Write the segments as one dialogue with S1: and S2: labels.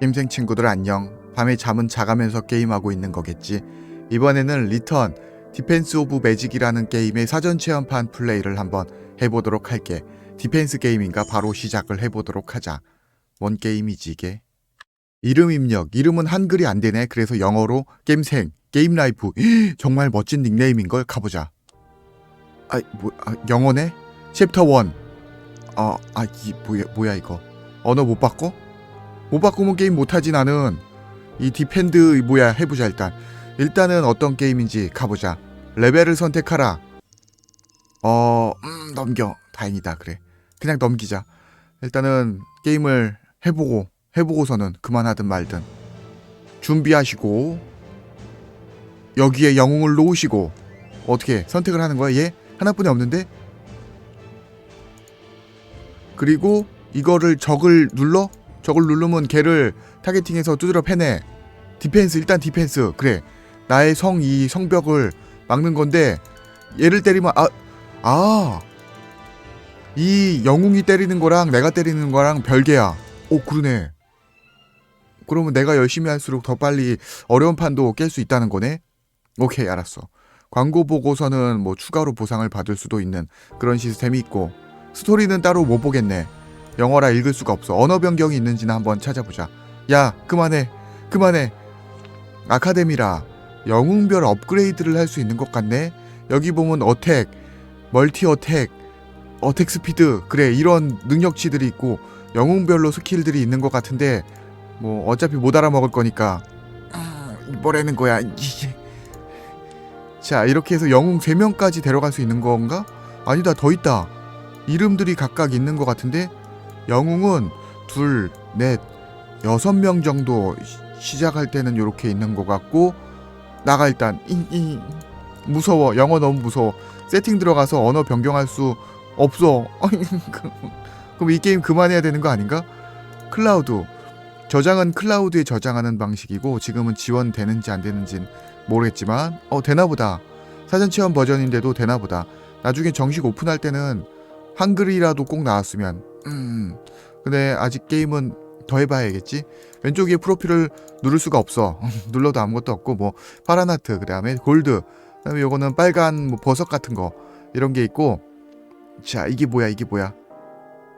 S1: 게임생 친구들 안녕. 밤에 잠은 자가면서 게임하고 있는 거겠지. 이번에는 리턴 디펜스 오브 매직이라는 게임의 사전 체험판 플레이를 한번 해보도록 할게. 디펜스 게임인가 바로 시작을 해보도록 하자. 뭔 게임이지 이게? 이름 입력. 이름은 한글이 안 되네. 그래서 영어로 게임생, 게임 라이프. 정말 멋진 닉네임인 걸 가보자. 아, 뭐, 아, 영어네? 챕터 1. 어, 아, 이 뭐야, 뭐야 이거? 언어 못 바꿔? 못 바꾸면 게임 못하지 나는. 이 디펜드 뭐야 해보자 일단. 일단은 어떤 게임인지 가보자. 레벨을 선택하라. 어, 음, 넘겨. 다행이다. 그래. 그냥 넘기자. 일단은 게임을 해보고 해보고서는 그만하든 말든 준비하시고 여기에 영웅을 놓으시고 어떻게 선택을 하는 거야? 얘 하나뿐이 없는데 그리고 이거를 적을 눌러 적을 누르면 걔를 타겟팅해서 두드려 패내 디펜스 일단 디펜스 그래 나의 성 이 성벽을 막는 건데 얘를 때리면 아 아 이 영웅이 때리는 거랑 내가 때리는 거랑 별개야. 오, 그러네. 그러면 내가 열심히 할수록 더 빨리 어려운 판도 깰 수 있다는 거네? 오케이, 알았어. 광고 보고서는 뭐 추가로 보상을 받을 수도 있는 그런 시스템이 있고, 스토리는 따로 못 보겠네. 영어라 읽을 수가 없어. 언어 변경이 있는지는 한번 찾아보자. 야, 그만해. 그만해. 아카데미라. 영웅별 업그레이드를 할 수 있는 것 같네? 여기 보면 어택, 멀티 어택, 어택 스피드 그래 이런 능력치들이 있고 영웅별로 스킬들이 있는 것 같은데 뭐 어차피 못 알아먹을 거니까 아, 뭐라는 거야 이게 자 이렇게 해서 영웅 3명까지 데려갈 수 있는 건가? 아니다 더 있다 이름들이 각각 있는 것 같은데 영웅은 둘, 넷, 여섯 명 정도 시- 시작할 때는 이렇게 있는 것 같고 나가 일단 이, 이, 무서워 영어 너무 무서워 세팅 들어가서 언어 변경할 수 없어. 그럼 이 게임 그만해야 되는 거 아닌가? 클라우드. 저장은 클라우드에 저장하는 방식이고 지금은 지원되는지 안 되는지는 모르겠지만 어 되나 보다. 사전 체험 버전인데도 되나 보다. 나중에 정식 오픈할 때는 한글이라도 꼭 나왔으면 음. 근데 아직 게임은 더 해봐야겠지. 왼쪽 위에 프로필을 누를 수가 없어. 눌러도 아무것도 없고 뭐 파란 하트 그다음에 골드 그다음에 요거는 빨간 뭐 버섯 같은 거 이런 게 있고 자 이게 뭐야 이게 뭐야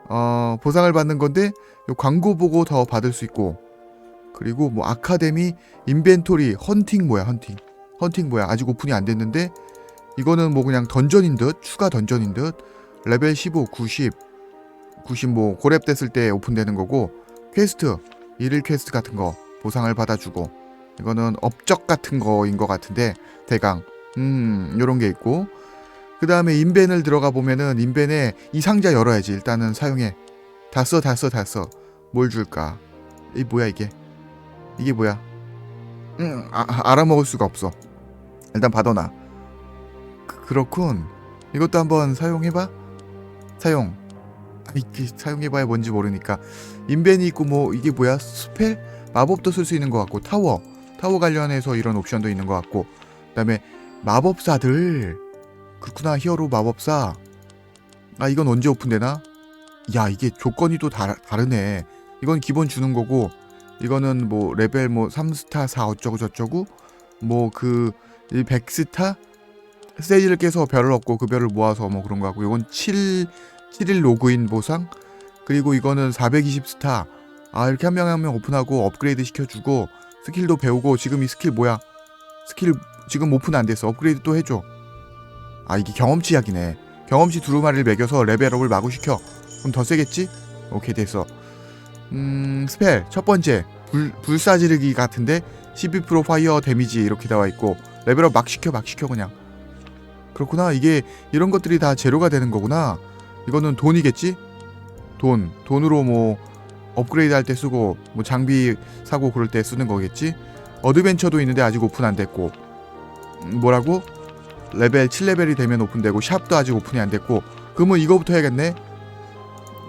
S1: 어 보상을 받는 건데 요 광고 보고 더 받을 수 있고 그리고 뭐 아카데미 인벤토리 헌팅 뭐야 헌팅 헌팅 뭐야 아직 오픈이 안 됐는데 이거는 뭐 그냥 던전인 듯 추가 던전인 듯 레벨 15 90 90뭐 고렙 됐을 때 오픈되는 거고 퀘스트 일일 퀘스트 같은 거 보상을 받아주고 이거는 업적 같은 거인 것 같은데 대강. 음 요런 게 있고. 그 다음에 인벤을 들어가 보면은 인벤에 이 상자 열어야지. 일단은 사용해. 다 써 다 써 다 써. 뭘 줄까? 이 뭐야 이게? 이게 뭐야? 음 아, 아, 알아먹을 수가 없어. 일단 받아놔. 그, 그렇군. 이것도 한번 사용해봐. 사용. 아 이그 사용해봐야 뭔지 모르니까. 인벤이 있고 뭐 이게 뭐야? 스펠? 마법도 쓸 수 있는 것 같고 타워. 타워 관련해서 이런 옵션도 있는 것 같고. 그다음에 마법사들. 그렇구나 히어로 마법사. 아 이건 언제 오픈되나? 야 이게 조건이 또 다, 다르네. 이건 기본 주는 거고 이거는 뭐 레벨 뭐 3스타 4 어쩌고 저쩌고 뭐 그 100스타? 스테이지를 깨서 별을 얻고 그 별을 모아서 뭐 그런 거 같고 이건 7 7일 로그인 보상? 그리고 이거는 420스타. 아 이렇게 한 명 한 명 오픈하고 업그레이드 시켜주고 스킬도 배우고 지금 이 스킬 뭐야? 스킬 지금 오픈 안 됐어. 업그레이드 또 해줘. 아 이게 경험치 약이네. 경험치 두루마리를 매겨서 레벨업을 마구 시켜. 그럼 더 세겠지? 오케이 됐어. 음 스펠. 첫 번째. 불, 불사지르기 같은데 12% 파이어 데미지 이렇게 나와 있고 레벨업 막 시켜 막 시켜 그냥. 그렇구나. 이게 이런 것들이 다 재료가 되는 거구나 이거는 돈이겠지? 돈. 돈으로 뭐 업그레이드 할 때 쓰고 뭐 장비 사고 그럴 때 쓰는 거겠지? 어드벤처도 있는데 아직 오픈 안 됐고. 음, 뭐라고? 레벨 7레벨이 되면 오픈되고 샵도 아직 오픈이 안 됐고. 그러면 이거부터 해야겠네?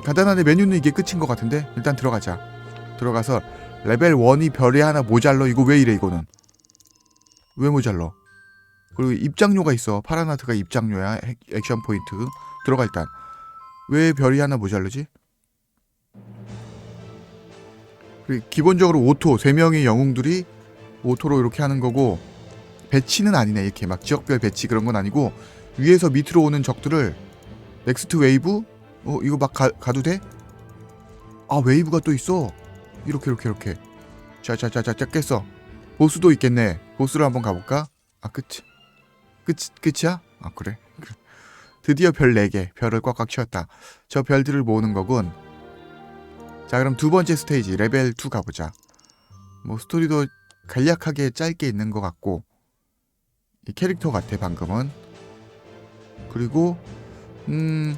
S1: 간단한데 메뉴는 이게 끝인 것 같은데? 일단 들어가자. 들어가서 레벨 1이 별이 하나 모자러 이거 왜 이래 이거는? 왜 모자러? 그리고 입장료가 있어. 파란 하트가 입장료야. 액- 액션 포인트. 들어가 일단 왜 별이 하나 모자르지 기본적으로 오토 세 명의 영웅들이 오토로 이렇게 하는 거고 배치는 아니네 이렇게 막 지역별 배치 그런 건 아니고 위에서 밑으로 오는 적들을 넥스트 웨이브 어 이거 막 가, 가도 돼? 아 웨이브가 또 있어 이렇게 이렇게 이렇게 자자자자자 깼어 보스도 있겠네 보스로 한번 가볼까? 아 끝. 끝 끝이야? 아 그래. 드디어 별 4개 별을 꽉꽉 채웠다 저 별들을 모으는 거군 자 그럼 두 번째 스테이지 레벨 2 가보자 뭐 스토리도 간략하게 짧게 있는 것 같고 이 캐릭터 같아 방금은 그리고 음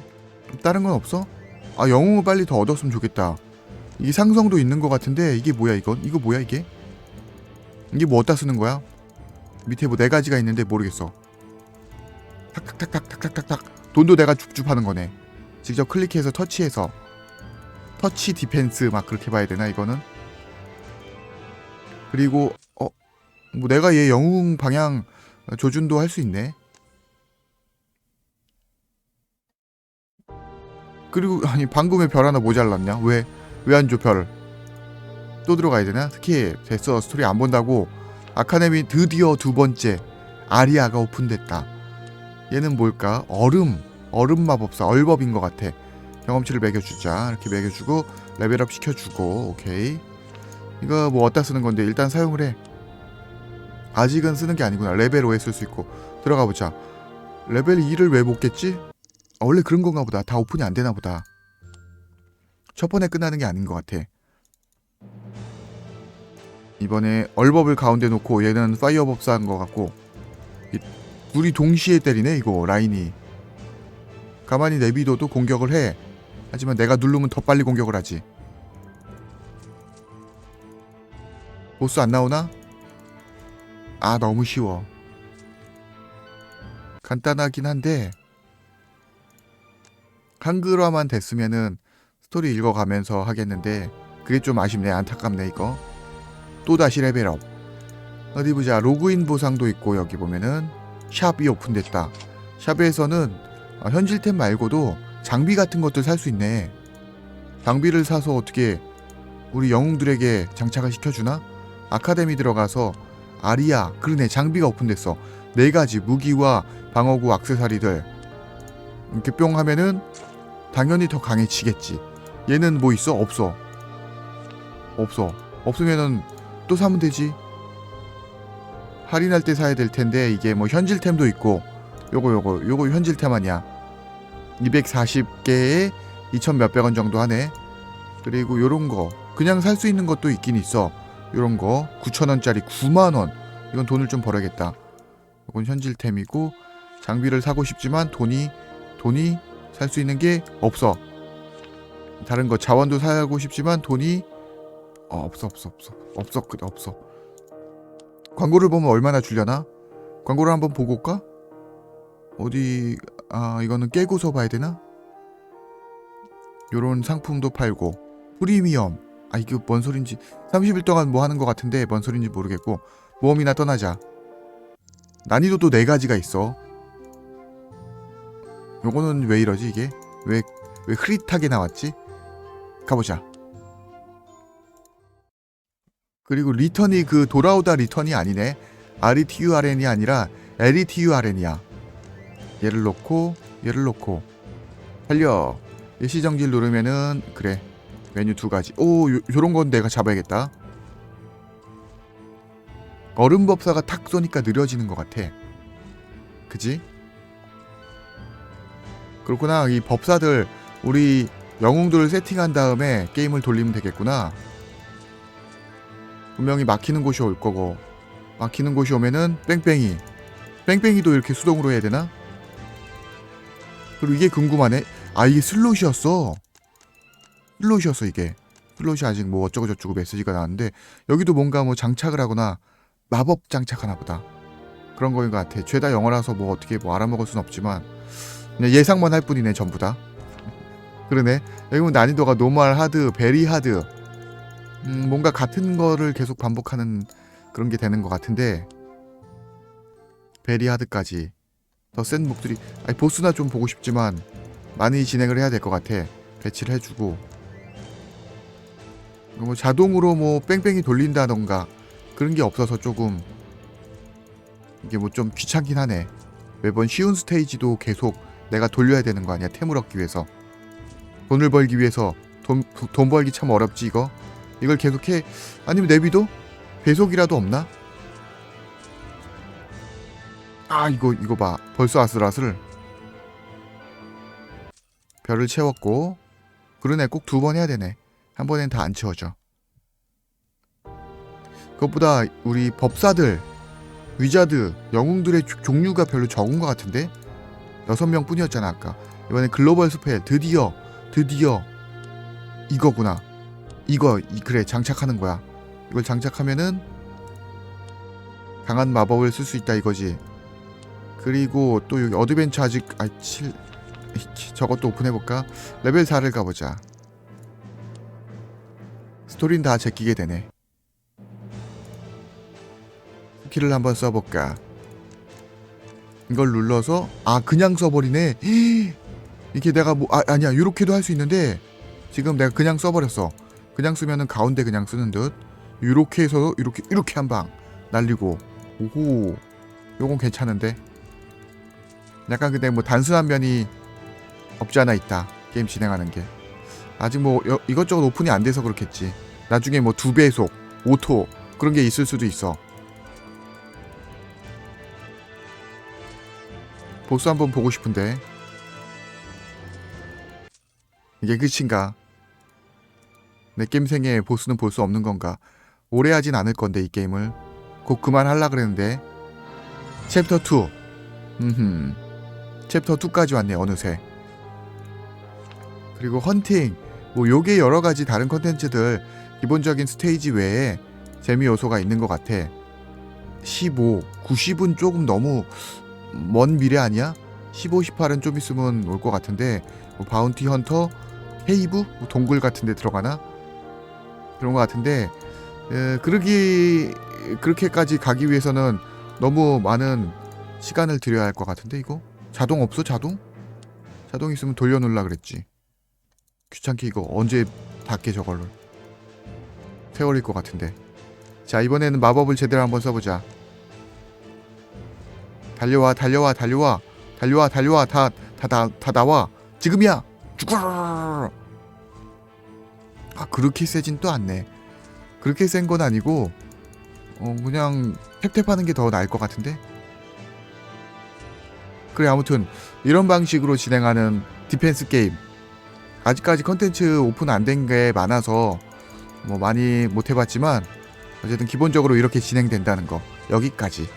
S1: 다른 건 없어? 아 영웅을 빨리 더 얻었으면 좋겠다 이게 상성도 있는 것 같은데 이게 뭐야 이건? 이거 뭐야 이게? 이게 뭐 어디다 쓰는 거야? 밑에 뭐 네 가지가 있는데 모르겠어 탁탁탁탁탁탁탁탁 돈도 내가 줍줍 하는 거네 직접 클릭해서 터치해서 터치 디펜스 막 그렇게 봐야 되나 이거는? 그리고 어 뭐 내가 얘 영웅 방향 조준도 할 수 있네. 그리고 아니 방금 왜 별 하나 모자랐냐? 왜 왜 안 줘 별? 또 들어가야 되나? 스킵 됐어 스토리 안 본다고 아카데미 드디어 두 번째 아리아가 오픈됐다. 얘는 뭘까? 얼음 얼음 마법사 얼법인 것 같아. 경험치를 매겨주자. 이렇게 매겨주고 레벨업 시켜주고 오케이. 이거 뭐 어디다 쓰는 건데? 일단 사용을 해. 아직은 쓰는 게 아니구나. 레벨 5에 쓸 수 있고. 들어가 보자. 레벨 2를 왜못 겠지? 아, 원래 그런 건가 보다. 다 오픈이 안 되나 보다. 첫 번에 끝나는 게 아닌 것 같아. 이번에 얼법을 가운데 놓고 얘는 파이어 법사인 것 같고. 이, 둘이 동시에 때리네 이거 라인이 가만히 내비둬도 공격을 해 하지만 내가 누르면 더 빨리 공격을 하지. 보스 안 나오나? 아 너무 쉬워. 간단하긴 한데 한글화만 됐으면은 스토리 읽어가면서 하겠는데 그게 좀 아쉽네 안타깝네 이거. 또 다시 레벨업. 어디 보자 로그인 보상도 있고 여기 보면은 샵이 오픈됐다. 샵에서는 어, 현질템 말고도 장비 같은 것들 살 수 있네. 장비를 사서 어떻게 우리 영웅들에게 장착을 시켜주나? 아카데미 들어가서 아리아 그러네 장비가 오픈됐어. 네 가지 무기와 방어구 악세사리들 이렇게 뿅 하면은 당연히 더 강해지겠지. 얘는 뭐 있어? 없어. 없어. 없으면은 또 사면 되지. 할인할 때 사야 될 텐데 이게 뭐 현질템도 있고 요거 요거 요거 현질템 아니야 240개에 2천 몇백 원 정도 하네. 그리고 요런 거 그냥 살 수 있는 것도 있긴 있어. 요런 거 9천 원짜리 9만 원. 이건 돈을 좀 벌어야겠다. 이건 현질템이고 장비를 사고 싶지만 돈이 돈이 살 수 있는 게 없어. 다른 거 자원도 사고 싶지만 돈이 어, 없어 없어 없어. 없어 그 없어. 광고를 보면 얼마나 줄려나? 광고를 한번 보고 올까? 어디 아 이거는 깨고서 봐야 되나? 요런 상품도 팔고. 프리미엄 아 이게 뭔 소린지. 30일 동안 뭐 하는 것 같은데 뭔 소린지 모르겠고. 모험이나 떠나자. 난이도도 네 가지가 있어. 요거는 왜 이러지 이게? 왜 왜 흐릿하게 나왔지? 가보자. 그리고 리턴이 그 돌아오다 리턴이 아니네. RETURN이 아니라 LETURN이야 얘를 놓고 얘를 놓고. 달려. 일시정지를 누르면은 그래. 메뉴 두 가지. 오 요, 요런 건 내가 잡아야겠다. 얼음법사가 탁 쏘니까 느려지는 것 같아. 그지? 그렇구나. 이 법사들 우리 영웅들을 세팅한 다음에 게임을 돌리면 되겠구나. 분명히 막히는 곳이 올 거고. 막히는 곳이 오면은 뺑뺑이. 뺑뺑이도 이렇게 수동으로 해야 되나? 그리고 이게 궁금하네. 아 이게 슬롯이었어. 슬롯이었어 이게. 슬롯이 아직 뭐 어쩌고 저쩌고 메시지가 나왔는데 여기도 뭔가 뭐 장착을 하거나 마법 장착하나 보다. 그런 거인 것 같아. 죄다 영어라서 뭐 어떻게 뭐 알아먹을 순 없지만 그냥 예상만 할 뿐이네 전부 다. 그러네. 여기 보면 난이도가 노멀 하드, 베리 하드. 음, 뭔가 같은 거를 계속 반복하는 그런 게 되는 것 같은데 베리 하드까지 더 센 목들이 아니 보스나 좀 보고 싶지만 많이 진행을 해야 될 것 같아 배치를 해주고 뭐 자동으로 뭐 뺑뺑이 돌린다던가 그런 게 없어서 조금 이게 뭐 좀 귀찮긴 하네. 매번 쉬운 스테이지도 계속 내가 돌려야 되는 거 아니야? 템을 얻기 위해서. 돈을 벌기 위해서 돈, 돈 벌기 참 어렵지 이거. 이걸 계속해 아니면 내비도 배속이라도 없나? 아 이거 이거 봐. 벌써 아슬아슬. 별을 채웠고 그러네 꼭 두 번 해야 되네. 한 번엔 다 안 채워져. 그것보다 우리 법사들 위자드 영웅들의 조- 종류가 별로 적은 것 같은데? 여섯 명 뿐이었잖아 아까. 이번엔 글로벌 스펠 드디어 드디어 이거구나. 이거 이, 그래 장착하는 거야. 이걸 장착하면은 강한 마법을 쓸 수 있다 이거지 그리고 또 여기 어드벤처 아직 아 7, 저것도 오픈해볼까? 레벨 4를 가보자. 스토리는 다 제끼게 되네. 키를 한번 써볼까? 이걸 눌러서 아 그냥 써버리네. 이게 내가 뭐 아, 아니야. 이렇게도 할 수 있는데 지금 내가 그냥 써버렸어. 그냥 쓰면은 가운데 그냥 쓰는 듯. 이렇게 해서 이렇게 이렇게 한 방 날리고. 오호. 요건 괜찮은데 약간 근데 뭐 단순한 면이 없지 않아 있다. 게임 진행하는 게. 아직 뭐 여- 이것저것 오픈이 안 돼서 그렇겠지. 나중에 뭐 두 배속 오토 그런 게 있을 수도 있어. 보스 한번 보고 싶은데. 이게 끝인가? 내 게임 생에 보스는 볼 수 없는 건가? 오래 하진 않을 건데 이 게임을. 곧 그만 할라 그랬는데. 챕터 2 음흠 챕터 2까지 왔네 어느새 그리고 헌팅 뭐 요게 여러 가지 다른 컨텐츠들 기본적인 스테이지 외에 재미 요소가 있는 것 같아 15, 90은 조금 너무 먼 미래 아니야? 15, 18은 좀 있으면 올 것 같은데 뭐 바운티 헌터, 헤이브, 뭐 동굴 같은 데 들어가나? 그런 것 같은데 에, 그러기 그렇게까지 가기 위해서는 너무 많은 시간을 들여야 할 것 같은데 이거 자동 없어? 자동? 자동 있으면 돌려놓으려 그랬지. 귀찮게 이거 언제 닫게 저걸로. 세월일 것 같은데. 자 이번에는 마법을 제대로 한번 써보자. 달려와 달려와 달려와. 달려와 달려와. 다 다 다 다 나와. 지금이야! 죽어! 아 그렇게 세진 또 않네. 그렇게 센 건 아니고 어 그냥 탭탭하는 게 더 나을 것 같은데 그래 아무튼 이런 방식으로 진행하는 디펜스 게임. 아직까지 컨텐츠 오픈 안 된 게 많아서 뭐 많이 못 해봤지만 어쨌든 기본적으로 이렇게 진행된다는 거. 여기까지